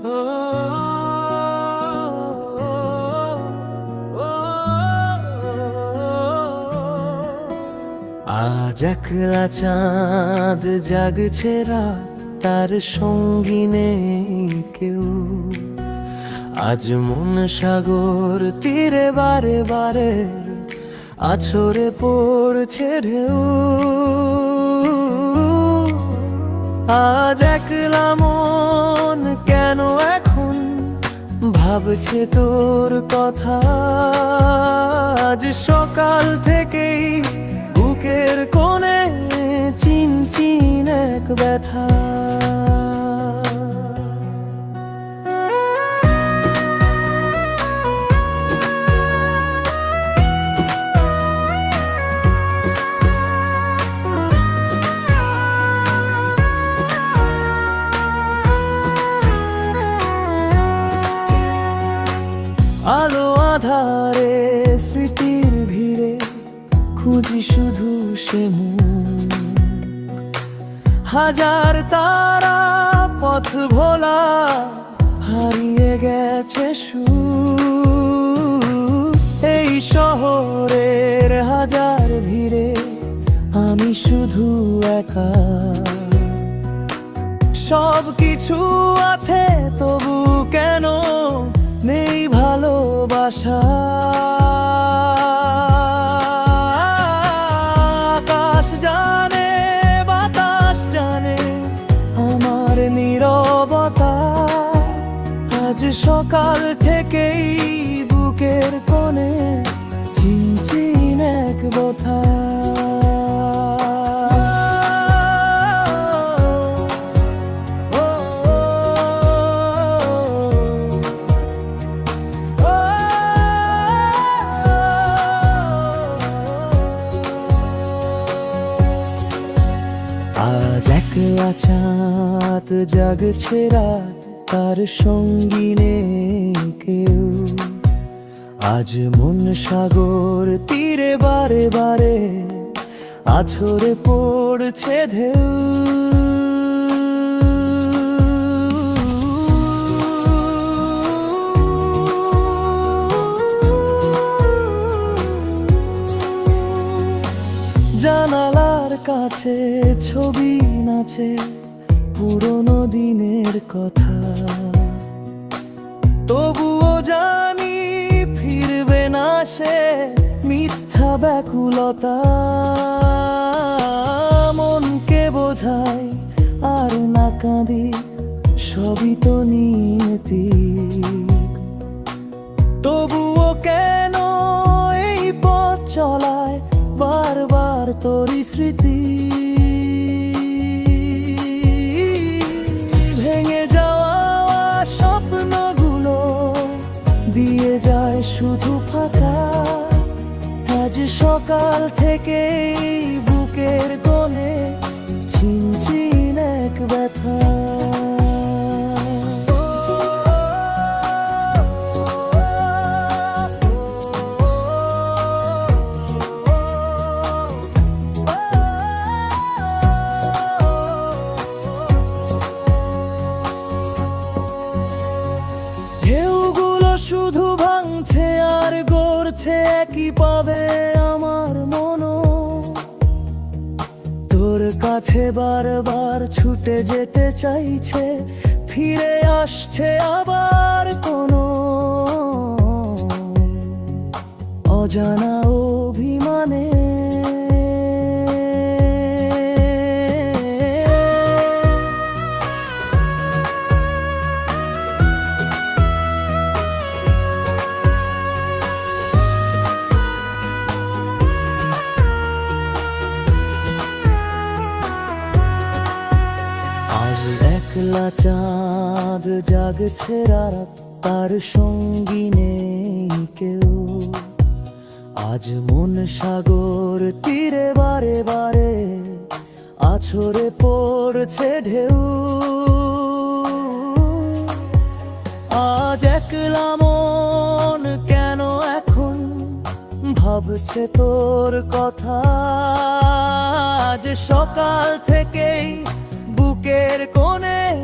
আজ একলা চাঁদ জাগছে রাত, তার সঙ্গী নেই কেউ। আজ মন সাগর তীরে বারে বারে আছরে পড়ছে ঢেউ। আজ একলা মন কেন এখন ভাবছে তোর কথা? আজ সকাল থেকেই বুকের কোণে চিন চিন এক ব্যথা। আধারে স্মৃতির ভিড়ে খুঁজি শুধু সে হাজার তারা পথ ভোলা হারিয়ে গেছে সু এই শহরের হাজার ভিড়ে আমি শুধু একা। সব কিছু আছে, তবু কেন নেই ভালোবাসা। আকাশ জানে, বাতাস জানে, আমার নীরবতা। আজ সকাল থেকেই বুকের কোণে চিনচিন এক কথা চাঁদ জাগছে রাত, তার সঙ্গী নেই কেউ। আজ মন সাগর তীরে বারে বারে আছরে পড়ছে ঢেউ। ছবি নাচে পুরনো দিনের কথা। তবুও জানি ফিরবে না সে মিথ্যা ব্যাকুলতা। মনকে বোঝাই আর না কাঁদি, সবই তো নিয়তি তবুও কেন এই পথ চলায় বারবার তোর স্মৃতি? শুধু ফাঁকা। আজ সকাল থেকে বুকের কোণে চিনচিন এক ব্যথা। শুধু ভাঙছে আর গড়ছে একই পাবে আমার মন। তোর কাছে বারবার ছুটে যেতে চাইছে, ফিরে আসছে আবার কোনো। অজানা অভিমানে একলা চাঁদ জাগছে রাত, তার সঙ্গী নেই কেউ। আজ মন সাগর তীরে বারে বারে আছরে পড়ছে ঢেউ। আজ একলা মন কেন এখন ভাবছে তোর কথা? আজ সকাল থেকেই বুকের কোণে